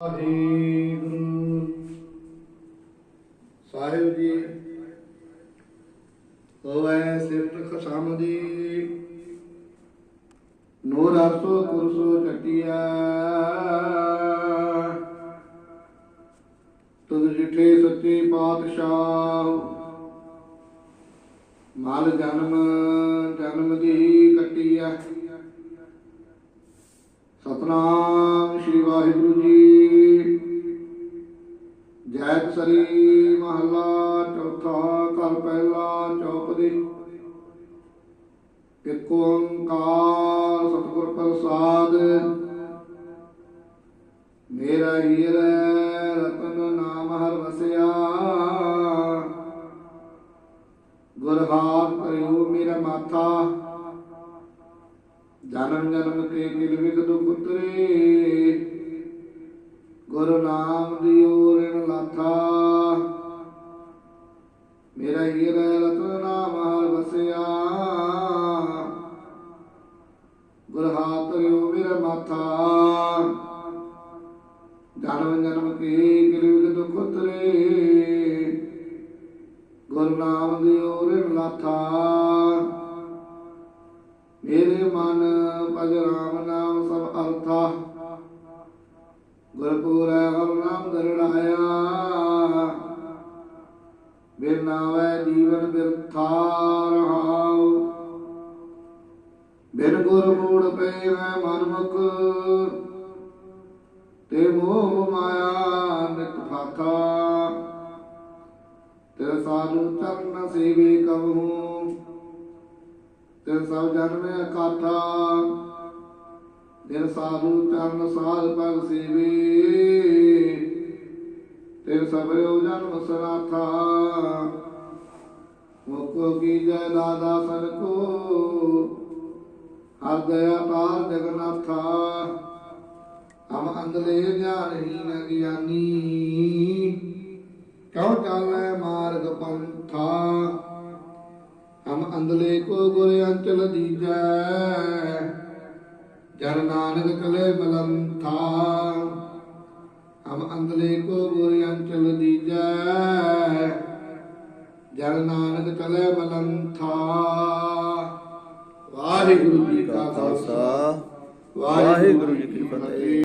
ਵਾਹਿਗੁਰੂ। ਸਾਹਿਬ ਜੀ, ਹੋਵੇ ਸਿਫਤ ਖਸਮ ਨੂਰ ਅਰਸੋ ਕੁਰਸੋ ਚਟਿਆ ਤੁਧ ਜਿਠੇ ਸੱਚੇ ਪਾਤਸ਼ਾਹ। ਮਾਲ ਜਨਮ ਜਨਮ ਦੀ ਕੱਟਿਆ ਸਤਨਾਮ ਸ਼੍ਰੀ ਵਾਹਿਗੁਰੂ ਜੀ। ਸਰੀ ਮਹੱਲਾ ਚੌਥਾ ਘਰ ਪਹਿਲਾ ਚੌਪਦੀ। ਇੱਕ ਓੰਕਾਰ ਸਤਿਗੁਰ ਪ੍ਰਸਾਦ। ਮੇਰਾ ਹੀਰਾ ਰਤਨ ਨਾਮ ਹਰ ਵਸਿਆ। ਗੁਰ ਹਾਥ ਕਰਿਓ ਮੇਰਾ ਮਾਥਾ। ਜਨਮ ਜਨਮ ਕੇ ਕਿਲ ਵਿਗ ਦੁਖ ਉਤਰੇ। ਗੁਰੂ ਨਾਮ ਦਿਓ ਹੀਰਾ ਰਤਨ ਨਾਮ ਹਰ ਵਸਿਆ। ਗੁਰ ਰਿਓ ਮੇਰਾ ਮਾਥਾ। ਜਨਮ ਜਨਮ ਕੇ ਕਿਲ ਦੁਖ ਉਤਰੇ। ਗੁਰੂ ਨਾਮ ਦਿਓ ਰਿਣ ਲਾਥਾ। ਮੇਰੇ ਮਨ ਭਜ ਰਾਮ ਨਾਮ ਸਭ ਅਰਥਾ ਗੁਰਪੂਰੈ ਹਰ ਬਿਨ ਨਾਵੈ ਜੀਵਨ ਬਿਰਥਾ ਰਹਾਉ ਬਿਨ ਗੁਰ ਮੂੜ ਪਏ ਮੈਂ ਮਨ ਤੇ ਮੋਹ ਮਾਇਆ ਨਿਤ ਫਾਥਾ ਤੇਰੇ ਸਾਧੂ ਚਰਨ ਸੇਵੇ ਕਬਹੂ। ਤੇ ਸਭ ਜਨਮੇ ਅਕਾਠਾ ਦਿਨ ਸਾਧੂ ਚਰਨ ਸਾਧ ਪਗ ਸੇਵੇ। ਤੇ ਸਭਰਿਓ ਜਨਮ ਸਨਾਥਾ ਮੁਕੋ ਕੀ ਜੈ ਦਾਦਾ ਸਨ ਕੋ, ਹਰ ਦਇਆ ਪਾਰ ਜਗਨਾਥਾ ਹਮ ਅੰਦਲੇ ਗਿਆਨਹੀਨ ਗਿਆਨੀ, ਕਉ ਚਾਲੈ ਮਾਰਗ ਪੰਥਾ? ਹਮ ਅੰਦਲੇ ਕੋ ਗੁਰ ਅੰਚਲ ਦੀਜੈ, ਜਨ ਨਾਨਕ ਕਲੇ ਮਲੰਥਾ ਹਮ ਅੰਦਲੇ ਕੋ ਗੁਰ ਅੰਚਲ ਦੀਜੈ ਜਨ ਨਾਨਕ ਕਲੇ ਮਲੰਥਾ ਵਾਹਿਗੁਰੂ ਜੀ ਕਾ ਖਾਲਸਾ। ਵਾਹਿਗੁਰੂ ਜੀ ਕੀ ਫਤਿਹ।